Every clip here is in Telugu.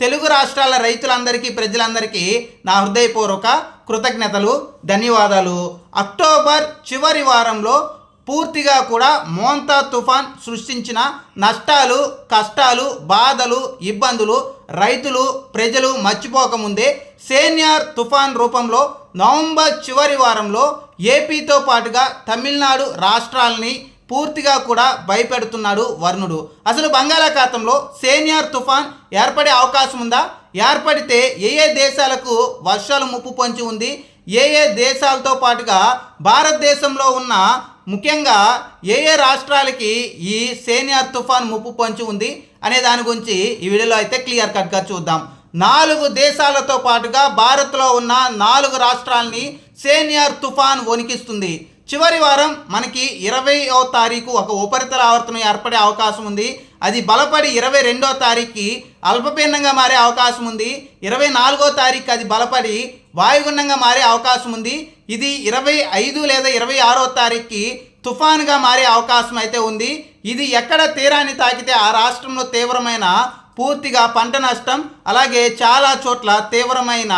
తెలుగు రాష్ట్రాల రైతులందరికీ ప్రజలందరికీ నా హృదయపూర్వక కృతజ్ఞతలు ధన్యవాదాలు. అక్టోబర్ చివరి వారంలో పూర్తిగా కూడా మోంతా తుఫాన్ సృష్టించిన నష్టాలు కష్టాలు బాధలు ఇబ్బందులు రైతులు ప్రజలు మర్చిపోకముందే సేనియర్ తుఫాన్ రూపంలో నవంబర్ చివరి వారంలో ఏపీతో పాటుగా తమిళనాడు రాష్ట్రాలని పూర్తిగా కూడా భయపెడుతున్నాడు వరుణుడు. అసలు బంగాళాఖాతంలో సేనియర్ తుఫాన్ ఏర్పడే అవకాశం ఉందా? ఏర్పడితే ఏ ఏ దేశాలకు వర్షాలు ముప్పు పొంచి ఉంది? ఏ ఏ దేశాలతో పాటుగా భారతదేశంలో ఉన్న ముఖ్యంగా ఏ ఏ రాష్ట్రాలకి ఈ సేనియర్ తుఫాన్ ముప్పు పొంచి ఉంది అనే దాని గురించి ఈ వీడియోలో అయితే క్లియర్ కట్గా చూద్దాం. నాలుగు దేశాలతో పాటుగా భారత్లో ఉన్న నాలుగు రాష్ట్రాలని సేనియర్ తుఫాన్ వణికిస్తుంది. చివరి వారం మనకి ఇరవైవ తారీఖు ఒక ఉపరితల ఆవర్తనం ఏర్పడే అవకాశం ఉంది. అది బలపడి ఇరవై రెండో తారీఖుకి అల్పపీండంగా మారే అవకాశం ఉంది. ఇరవై నాలుగో తారీఖు అది బలపడి వాయుగుండంగా మారే అవకాశం ఉంది. ఇది ఇరవై ఐదు లేదా ఇరవై ఆరో తారీఖుకి తుఫాన్గా మారే అవకాశం అయితే ఉంది. ఇది ఎక్కడ తీరాన్ని తాకితే ఆ రాష్ట్రంలో తీవ్రమైన పూర్తిగా పంట నష్టం అలాగే చాలా చోట్ల తీవ్రమైన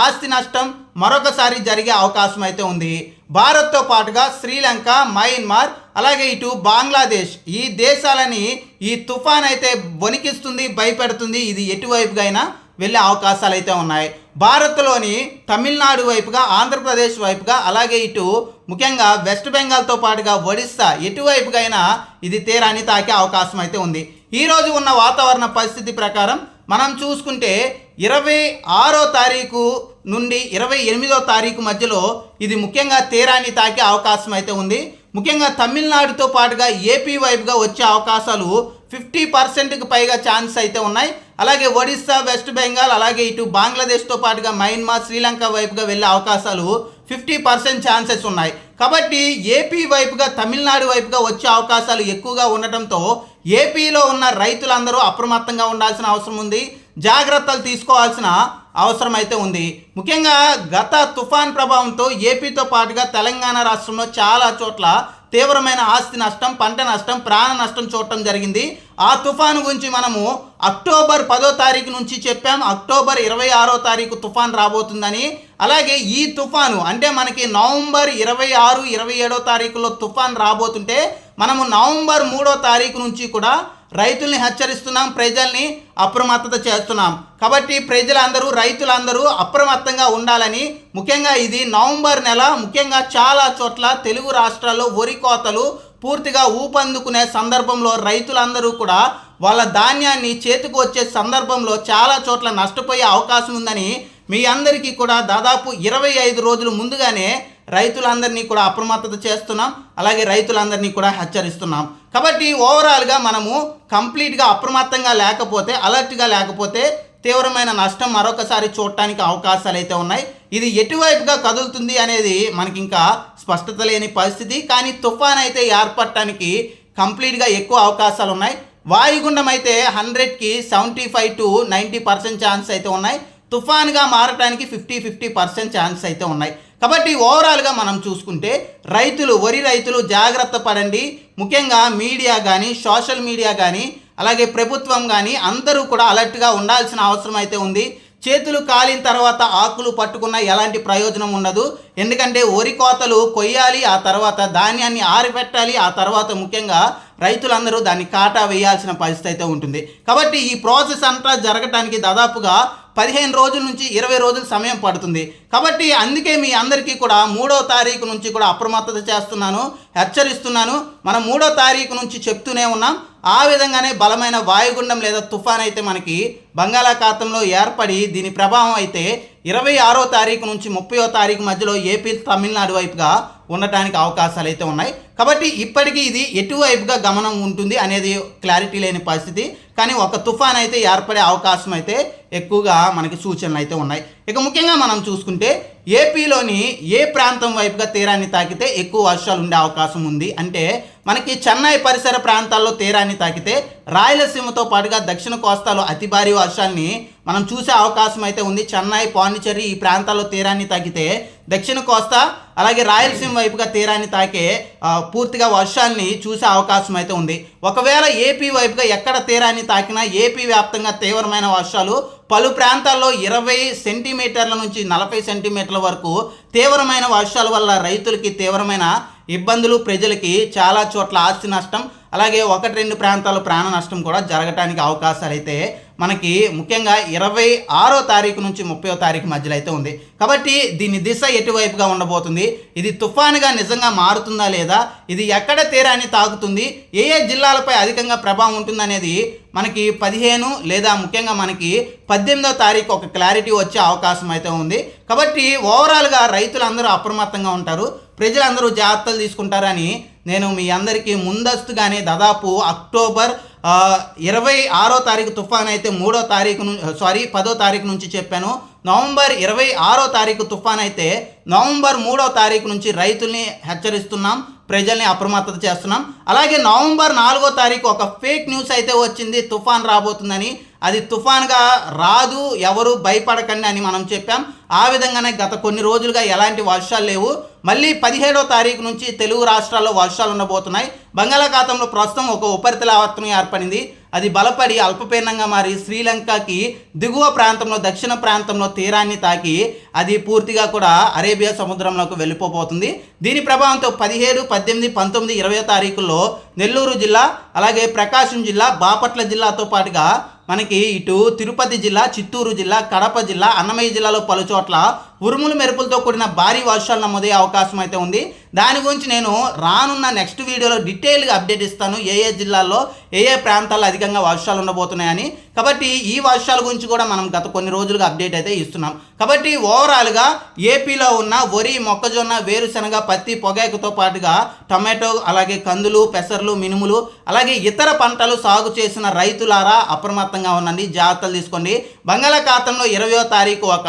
ఆస్తి నష్టం మరొకసారి జరిగే అవకాశం అయితే ఉంది. భారత్తో పాటుగా శ్రీలంక మయన్మార్ అలాగే ఇటు బంగ్లాదేశ్ ఈ దేశాలని ఈ తుఫాన్ అయితే వణికిస్తుంది భయపెడుతుంది. ఇది ఎటువైపుగా అయినా వెళ్ళే అవకాశాలు అయితే ఉన్నాయి. భారత్లోని తమిళనాడు వైపుగా ఆంధ్రప్రదేశ్ వైపుగా అలాగే ఇటు ముఖ్యంగా వెస్ట్ బెంగాల్తో పాటుగా ఒడిస్సా ఎటువైపుగా అయినా ఇది తీరాన్ని తాకే అవకాశం అయితే ఉంది. ఈరోజు ఉన్న వాతావరణ పరిస్థితి ప్రకారం మనం చూసుకుంటే ఇరవై ఆరో తారీఖు నుండి ఇరవై ఎనిమిదో తారీఖు మధ్యలో ఇది ముఖ్యంగా తీరాన్ని తాకే అవకాశం అయితే ఉంది. ముఖ్యంగా తమిళనాడుతో పాటుగా ఏపీ వైపుగా వచ్చే అవకాశాలు ఫిఫ్టీ పర్సెంట్కి పైగా ఛాన్స్ అయితే ఉన్నాయి. అలాగే ఒడిస్సా వెస్ట్ బెంగాల్ అలాగే ఇటు బంగ్లాదేశ్తో పాటుగా మయన్మార్ శ్రీలంక వైపుగా వెళ్ళే అవకాశాలు ఫిఫ్టీ పర్సెంట్ ఛాన్సెస్ ఉన్నాయి. కాబట్టి ఏపీ వైపుగా తమిళనాడు వైపుగా వచ్చే అవకాశాలు ఎక్కువగా ఉండటంతో ఏపీలో ఉన్న రైతులందరూ అప్రమత్తంగా ఉండాల్సిన అవసరం ఉంది. జాగ్రత్తలు తీసుకోవాల్సిన అవసరమైతే ఉంది. ముఖ్యంగా గత తుఫాన్ ప్రభావంతో ఏపీతో పాటుగా తెలంగాణ రాష్ట్రంలో చాలా చోట్ల తీవ్రమైన ఆస్తి నష్టం పంట నష్టం ప్రాణ నష్టం చూడటం జరిగింది. ఆ తుఫాను గురించి మనము అక్టోబర్ పదో తారీఖు నుంచి చెప్పాం. అక్టోబర్ ఇరవై ఆరో తారీఖు తుఫాన్ రాబోతుందని. అలాగే ఈ తుఫాను అంటే మనకి నవంబర్ ఇరవై ఆరు ఇరవై ఏడో తారీఖులో తుఫాన్ రాబోతుంటే మనము నవంబర్ మూడో తారీఖు నుంచి కూడా రైతుల్ని హెచ్చరిస్తున్నాం ప్రజల్ని అప్రమత్తత చేస్తున్నాం. కాబట్టి ప్రజలందరూ రైతులందరూ అప్రమత్తంగా ఉండాలని ముఖ్యంగా ఇది నవంబర్ నెల ముఖ్యంగా చాలా చోట్ల తెలుగు రాష్ట్రాల్లో వరి కోతలు పూర్తిగా ఊపందుకునే సందర్భంలో రైతులందరూ కూడా వాళ్ళ ధాన్యాన్ని చేతికి వచ్చే సందర్భంలో చాలా చోట్ల నష్టపోయే అవకాశం ఉందని మీ అందరికీ కూడా దాదాపు ఇరవై ఐదు రోజులు ముందుగానే రైతులందరినీ కూడా అప్రమత్తత చేస్తున్నాం అలాగే రైతులందరినీ కూడా హెచ్చరిస్తున్నాం. కాబట్టి ఓవరాల్గా మనము కంప్లీట్గా అప్రమత్తంగా లేకపోతే అలర్ట్గా లేకపోతే తీవ్రమైన నష్టం మరొకసారి చూడటానికి అవకాశాలు అయితే ఉన్నాయి. ఇది ఎటువైపుగా కదులుతుంది అనేది మనకి ఇంకా స్పష్టత లేని పరిస్థితి. కానీ తుఫాన్ అయితే ఏర్పడటానికి కంప్లీట్గా ఎక్కువ అవకాశాలు ఉన్నాయి. వాయుగుండం అయితే హండ్రెడ్కి seventy five to ninety percent chance అయితే ఉన్నాయి. తుఫాన్గా మారటానికి ఫిఫ్టీ ఫిఫ్టీ పర్సెంట్ ఛాన్స్ అయితే ఉన్నాయి. కాబట్టి ఓవరాల్గా మనం చూసుకుంటే రైతులు వరి రైతులు జాగ్రత్త పడండి. ముఖ్యంగా మీడియా కానీ సోషల్ మీడియా కానీ అలాగే ప్రభుత్వం కానీ అందరూ కూడా అలర్ట్గా ఉండాల్సిన అవసరం అయితే ఉంది. చేతులు కాలిన తర్వాత ఆకులు పట్టుకున్న ఎలాంటి ప్రయోజనం ఉండదు. ఎందుకంటే వరి కోతలు కొయ్యాలి ఆ తర్వాత ధాన్యాన్ని ఆరిపెట్టాలి ఆ తర్వాత ముఖ్యంగా రైతులందరూ దాన్ని కాటా వేయాల్సిన పరిస్థితి అయితే ఉంటుంది. కాబట్టి ఈ ప్రాసెస్ అంతా జరగటానికి దాదాపుగా పదిహేను రోజుల నుంచి ఇరవై రోజుల సమయం పడుతుంది. కాబట్టి అందుకే మీ అందరికీ కూడా మూడో తారీఖు నుంచి కూడా అప్రమత్తత చేస్తున్నాను హెచ్చరిస్తున్నాను. మనం మూడో తారీఖు నుంచి చెప్తూనే ఉన్నాం. ఆ విధంగానే బలమైన వాయుగుండం లేదా తుఫాన్ అయితే మనకి బంగాళాఖాతంలో ఏర్పడి దీని ప్రభావం అయితే ఇరవై ఆరో తారీఖు నుంచి ముప్పయో తారీఖు మధ్యలో ఏపీ తమిళనాడు వైపుగా ఉండటానికి అవకాశాలు అయితే ఉన్నాయి. కాబట్టి ఇప్పటికీ ఇది ఎటువైపుగా గమనం ఉంటుంది అనేది క్లారిటీ లేని పరిస్థితి. కానీ ఒక తుఫాన్ అయితే ఏర్పడే అవకాశం అయితే ఎక్కువగా మనకి సూచనలు అయితే ఉన్నాయి. ఇక ముఖ్యంగా మనం చూసుకుంటే ఏపీలోని ఏ ప్రాంతం వైపుగా తీరాన్ని తాకితే ఎక్కువ వర్షాలు ఉండే అవకాశం ఉంది. అంటే మనకి చెన్నై పరిసర ప్రాంతాల్లో తీరాన్ని తాకితే రాయలసీమతో పాటుగా దక్షిణ కోస్తాలో అతి భారీ వర్షాల్ని మనం చూసే అవకాశం అయితే ఉంది. చెన్నై పాండిచేరి ఈ ప్రాంతాల్లో తీరాన్ని తాకితే దక్షిణ కోస్తా అలాగే రాయలసీమ వైపుగా తీరాన్ని తాకే పూర్తిగా వర్షాల్ని చూసే అవకాశం అయితే ఉంది. ఒకవేళ ఏపీ వైపుగా ఎక్కడ తీరాన్ని తాకినా ఏపీ వ్యాప్తంగా తీవ్రమైన వర్షాలు పలు ప్రాంతాల్లో ఇరవై సెంటీమీటర్ల నుంచి నలభై సెంటీమీటర్ల వరకు తీవ్రమైన వర్షాల వల్ల రైతులకి తీవ్రమైన ఇబ్బందులు ప్రజలకి చాలా చోట్ల ఆస్తి నష్టం అలాగే ఒకటి రెండు ప్రాంతాల్లో ప్రాణ నష్టం కూడా జరగటానికి అవకాశాలు అయితే మనకి ముఖ్యంగా ఇరవై ఆరో తారీఖు నుంచి ముప్పై తారీఖు మధ్యలో అయితే ఉంది. కాబట్టి దీని దిశ ఎటువైపుగా ఉండబోతుంది? ఇది తుఫానుగా నిజంగా మారుతుందా లేదా? ఇది ఎక్కడ తీరాన్ని తాకుతుంది? ఏ ఏ జిల్లాలపై అధికంగా ప్రభావం ఉంటుందనేది మనకి పదిహేను లేదా ముఖ్యంగా మనకి పద్దెనిమిదో తారీఖు ఒక క్లారిటీ వచ్చే అవకాశం అయితే ఉంది. కాబట్టి ఓవరాల్గా రైతులందరూ అప్రమత్తంగా ఉంటారు. ప్రజలందరూ జాగ్రత్తలు తీసుకుంటారని నేను మీ అందరికీ ముందస్తుగానే దాదాపు అక్టోబర్ ఇరవై ఆరో తారీఖు తుఫాన్ అయితే మూడో తారీఖు నుంచి సారీ పదో తారీఖు నుంచి చెప్పాను. నవంబర్ ఇరవై ఆరో తారీఖు తుఫాన్ అయితే నవంబర్ మూడో తారీఖు నుంచి రైతుల్ని హెచ్చరిస్తున్నాం ప్రజల్ని అప్రమత్తత చేస్తున్నాం. అలాగే నవంబర్ నాలుగో తారీఖు ఒక ఫేక్ న్యూస్ అయితే వచ్చింది తుఫాన్ రాబోతుందని. అది తుఫాన్గా రాదు ఎవరు భయపడకండి అని మనం చెప్పాం. ఆ విధంగానే గత కొన్ని రోజులుగా ఎలాంటి వర్షాలు లేవు. మళ్ళీ పదిహేడో తారీఖు నుంచి తెలుగు రాష్ట్రాల్లో వర్షాలు ఉండబోతున్నాయి. బంగాళాఖాతంలో ప్రస్తుతం ఒక ఉపరితల ఆవర్తనం ఏర్పడింది. అది బలపడి అల్పపీడనంగా మారి శ్రీలంకకి దిగువ ప్రాంతంలో దక్షిణ ప్రాంతంలో తీరాన్ని తాకి అది పూర్తిగా కూడా అరేబియా సముద్రంలోకి వెళ్ళిపోబోతుంది. దీని ప్రభావంతో పదిహేడు పద్దెనిమిది పంతొమ్మిది ఇరవై తారీఖుల్లో నెల్లూరు జిల్లా అలాగే ప్రకాశం జిల్లా బాపట్ల జిల్లాతో పాటుగా మనకి ఇటు తిరుపతి జిల్లా చిత్తూరు జిల్లా కడప జిల్లా అన్నమయ్య జిల్లాలో పలు చోట్ల ఉరుములు మెరుపులతో కూడిన భారీ వర్షాలు నమోదయ్యే అవకాశం అయితే ఉంది. దాని గురించి నేను రానున్న నెక్స్ట్ వీడియోలో డీటెయిల్గా అప్డేట్ ఇస్తాను. ఏ ఏ జిల్లాల్లో ఏ ఏ ప్రాంతాల్లో అధికంగా వర్షాలు ఉండబోతున్నాయని. కాబట్టి ఈ వర్షాల గురించి కూడా మనం గత కొన్ని రోజులుగా అప్డేట్ అయితే ఇస్తున్నాం. కాబట్టి ఓవరాల్గా ఏపీలో ఉన్న వరి మొక్కజొన్న వేరుశనగ పత్తి పొగాకుతో పాటుగా టమాటో అలాగే కందులు పెసర్లు మినుములు అలాగే ఇతర పంటలు సాగు చేసిన రైతులారా అప్రమత్తంగా ఉండండి. జాగ్రత్తలు తీసుకోండి. బంగాళాఖాతంలో ఇరవయో తారీఖు ఒక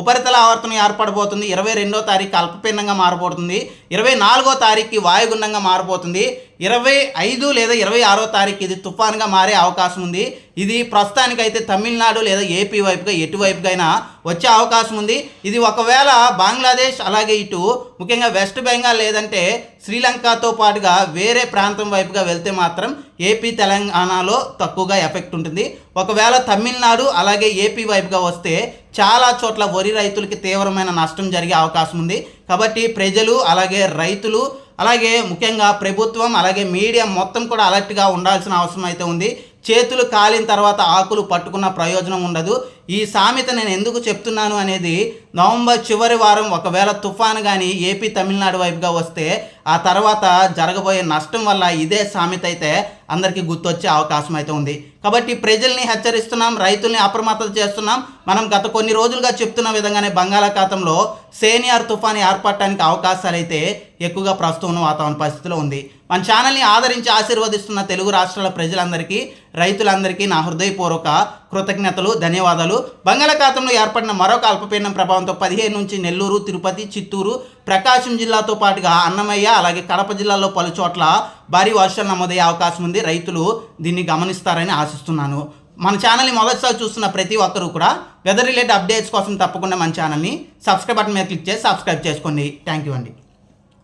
ఉపరితల ఆవర్తనం ఏర్పడబోతుంది. ఇరవై రెండో తారీఖు అల్పపీండంగా మారబోతుంది. ఇరవై నాలుగో తారీఖు వాయుగుండంగా మారబోతుంది. ఇరవై ఐదు లేదా ఇరవై ఆరో తారీఖు ఇది తుఫాన్గా మారే అవకాశం ఉంది. ఇది ప్రస్తుతానికైతే తమిళనాడు లేదా ఏపీ వైపుగా ఎటువైపుగా అయినా వచ్చే అవకాశం ఉంది. ఇది ఒకవేళ బంగ్లాదేశ్ అలాగే ఇటు ముఖ్యంగా వెస్ట్ బెంగాల్ లేదంటే శ్రీలంకతో పాటుగా వేరే ప్రాంతం వైపుగా వెళ్తే మాత్రం ఏపీ తెలంగాణలో తక్కువగా ఎఫెక్ట్ ఉంటుంది. ఒకవేళ తమిళనాడు అలాగే ఏపీ వైపుగా వస్తే చాలా చోట్ల వరి రైతులకి తీవ్రమైన నష్టం జరిగే అవకాశం ఉంది. కాబట్టి ప్రజలు అలాగే రైతులు అలాగే ముఖ్యంగా ప్రభుత్వం అలాగే మీడియా మొత్తం కూడా అలర్ట్గా ఉండాల్సిన అవసరం అయితే ఉంది. చేతులు కాలిన తర్వాత ఆకులు పట్టుకున్న ప్రయోజనం ఉండదు. ఈ సామెత నేను ఎందుకు చెప్తున్నాను అనేది నవంబర్ చివరి వారం ఒకవేళ తుఫాను కానీ ఏపీ తమిళనాడు వైపుగా వస్తే ఆ తర్వాత జరగబోయే నష్టం వల్ల ఇదే సామెత అయితే అందరికీ గుర్తొచ్చే అవకాశం అయితే ఉంది. కాబట్టి ప్రజల్ని హెచ్చరిస్తున్నాం రైతుల్ని అప్రమత్తత చేస్తున్నాం. మనం గత కొన్ని రోజులుగా చెప్తున్న విధంగానే బంగాళాఖాతంలో సేనియర్ తుఫాన్ ఏర్పడటానికి అవకాశాలు అయితే ఎక్కువగా ప్రస్తుతం ఉన్న వాతావరణ పరిస్థితిలో ఉంది. మన ఛానల్ని ఆదరించి ఆశీర్వదిస్తున్న తెలుగు రాష్ట్రాల ప్రజలందరికీ రైతులందరికీ నా హృదయపూర్వక కృతజ్ఞతలు ధన్యవాదాలు. బంగాళాఖాతంలో ఏర్పడిన మరొక అల్పపీడనం ప్రభావంతో పదిహేను నుంచి నెల్లూరు తిరుపతి చిత్తూరు ప్రకాశం జిల్లాతో పాటుగా అన్నమయ్య అలాగే కడప జిల్లాలో పలు చోట్ల భారీ వర్షాలు నమోదయ్యే అవకాశం ఉంది. రైతులు దీన్ని గమనిస్తారని ఆశిస్తున్నాను. మన ఛానల్ని మొదటిసారి చూస్తున్న ప్రతి ఒక్కరూ కూడా వెదర్ రిలేటెడ్ అప్డేట్స్ కోసం తప్పకుండా మన ఛానల్ని సబ్స్క్రైబ్ బటన్ మీద క్లిక్ చేసి సబ్స్క్రైబ్ చేసుకోండి. థ్యాంక్ యూ అండి.